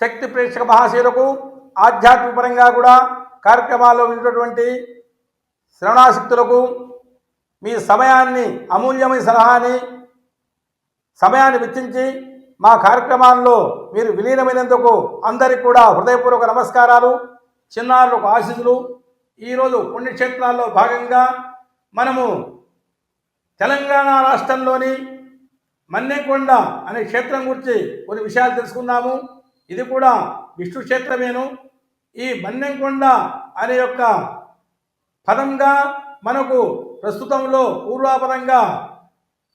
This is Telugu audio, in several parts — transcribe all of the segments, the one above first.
శక్తి ప్రేక్షక మహాశీలకు ఆధ్యాత్మిక పరంగా కూడా కార్యక్రమాల్లో ఉన్నటువంటి శ్రవణాశక్తులకు మీ సమయాన్ని అమూల్యమైన సలహాని సమయాన్ని వెచ్చించి మా కార్యక్రమాల్లో మీరు విలీనమైనందుకు అందరికీ కూడా హృదయపూర్వక నమస్కారాలు చిన్నారులకు ఆశీస్సులు. ఈరోజు పుణ్యక్షేత్రాల్లో భాగంగా మనము తెలంగాణ రాష్ట్రంలోని మన్నెకొండ అనే క్షేత్రం గురించి కొన్ని విషయాలు తెలుసుకున్నాము ఇది కూడా విష్ణు క్షేత్రమేను. ఈ బన్నెంకొండ అనే యొక్క పదంగా మనకు ప్రస్తుతంలో పూర్వాపదంగా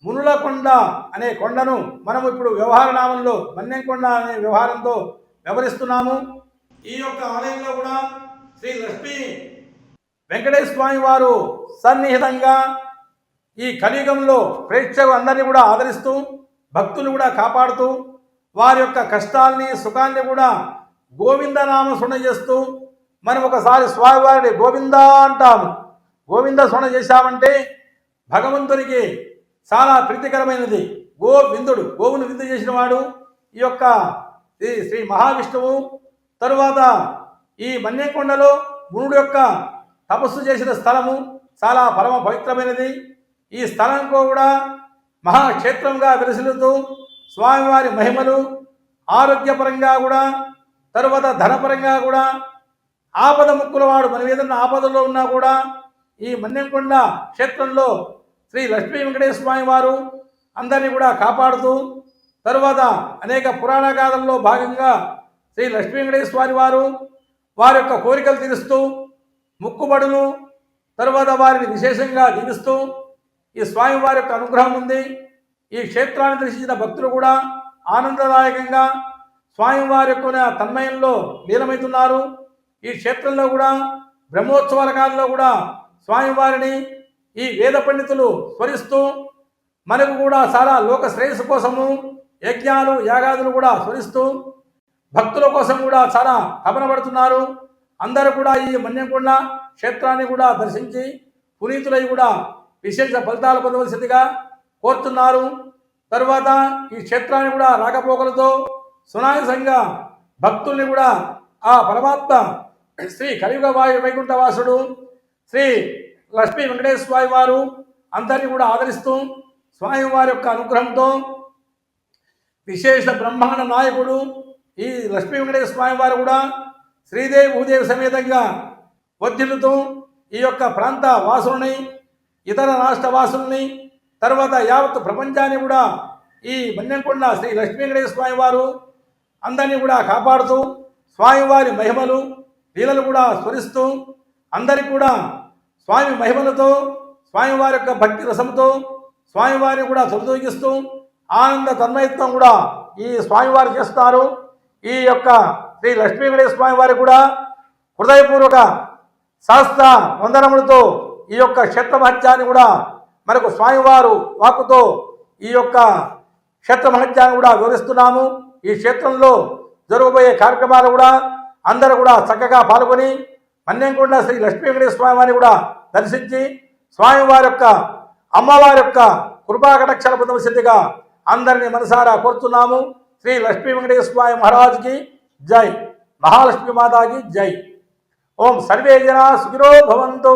మునులకొండ అనే కొండను మనం ఇప్పుడు వ్యవహార నామంలో మన్నెంకొండ అనే వ్యవహారంతో వ్యవహరిస్తున్నాము ఈ యొక్క ఆలయంలో కూడా శ్రీ లక్ష్మీ వెంకటేశ్వర స్వామి వారు సన్నిహితంగా ఈ కలియుగంలో ప్రేక్షకు అందరినీ కూడా ఆదరిస్తూ భక్తులు కూడా కాపాడుతూ వారి యొక్క కష్టాల్ని సుఖాన్ని కూడా గోవిందనామ సుణ చేస్తూ మనం ఒకసారి స్వామివారిని గోవింద అంటాము. గోవింద సుణ చేశామంటే భగవంతునికి చాలా ప్రీతికరమైనది. గోవిందుడు గోవును విందు చేసిన వాడు ఈ యొక్క శ్రీ మహావిష్ణువు తరువాత ఈ మన్యకొండలో మునుడు యొక్క తపస్సు చేసిన స్థలము చాలా పరమ పవిత్రమైనది. ఈ స్థలం కూడా మహాక్షేత్రంగా విరసిల్లుతూ స్వామివారి మహిమలు ఆరోగ్యపరంగా కూడా తరువాత ధనపరంగా కూడా ఆపద ముక్కుల వాడు మనం ఏదన్నా ఆపదలో ఉన్నా కూడా ఈ మన్యంకొండ క్షేత్రంలో శ్రీ లక్ష్మీ వెంకటేశ్వర స్వామి వారు అందరినీ కూడా కాపాడుతూ తరువాత అనేక పురాణ గాథల్లో భాగంగా శ్రీ లక్ష్మీ వెంకటేశ్వర స్వామి వారు వారి యొక్క కోరికలు తీరుస్తూ ముక్కుబడులు తరువాత వారిని విశేషంగా దీవిస్తూ ఈ స్వామి వారి యొక్క అనుగ్రహం ఉంది. ఈ క్షేత్రాన్ని దర్శించిన భక్తులు కూడా ఆనందదాయకంగా స్వామివారి యొక్క తన్మయంలో లీనమవుతున్నారు. ఈ క్షేత్రంలో కూడా బ్రహ్మోత్సవాల కాలంలో కూడా స్వామివారిని ఈ వేద పండితులు స్మరిస్తూ మనకు కూడా చాలా లోక శ్రేయస్సు కోసము యజ్ఞాలు యాగాదులు కూడా స్మరిస్తూ భక్తుల కోసం కూడా చాలా తపనపడుతున్నారు అందరూ కూడా ఈ మన్యంకొండ క్షేత్రాన్ని కూడా దర్శించి పునీతులై కూడా విశేష ఫలితాలు పొందవలసిందిగా కోరుతున్నారు. తరువాత ఈ క్షేత్రాన్ని కూడా రాకపోకలతో సునాయసంగా భక్తుల్ని కూడా ఆ పరమాత్మ శ్రీ కలియుగ వాయు వైకుంఠవాసుడు శ్రీ లక్ష్మీ వెంకటేశ్వర స్వామి వారు అందరినీ కూడా ఆదరిస్తూ స్వామివారి యొక్క అనుగ్రహంతో విశేష బ్రహ్మాండ నాయకుడు ఈ లక్ష్మీ వెంకటేశ్వర స్వామి వారు కూడా శ్రీదేవి భూదేవి సమేతంగా వర్ధిల్లుతూ ఈ యొక్క ప్రాంత వాసుల్ని ఇతర రాష్ట్ర వాసుల్ని తర్వాత యావత్ ప్రపంచాన్ని కూడా ఈ మన్యంకొండ శ్రీ లక్ష్మీ వెంకటేశ్వర స్వామి వారు అందరినీ కూడా కాపాడుతూ స్వామివారి మహిమలు లీలలు కూడా స్మరిస్తూ అందరికీ కూడా స్వామి మహిమలతో స్వామివారి యొక్క భక్తి రసంతో స్వామివారిని కూడా తొలతూగిస్తూ ఆనంద తన్మయత్వం కూడా ఈ స్వామివారు చేస్తారు. ఈ యొక్క శ్రీ లక్ష్మీ వెంకటేశ్వర స్వామి వారికి కూడా హృదయపూర్వక శాస్త్ర వందనములతో ఈ యొక్క క్షేత్ర మహత్యాన్ని కూడా మనకు స్వామివారు వాకుతో ఈ యొక్క క్షేత్ర మహత్యాన్ని కూడా వివరిస్తున్నాము. ఈ క్షేత్రంలో జరగబోయే కార్యక్రమాలు కూడా అందరూ కూడా చక్కగా పాల్గొని మన్యంకొండ శ్రీ లక్ష్మీ వెంకటేశ్వర స్వామి వారిని కూడా దర్శించి స్వామివారి యొక్క అమ్మవారి యొక్క కృపాకటక్షణ పొందవలసిందిగా అందరినీ మనసారా కోరుతున్నాము. శ్రీ లక్ష్మీ వెంకటేశ్వర స్వామి మహారాజుకి జై. మహాలక్ష్మి మాతాకి జై. ఓం సర్వే జనా సుఖిరో భవంతు.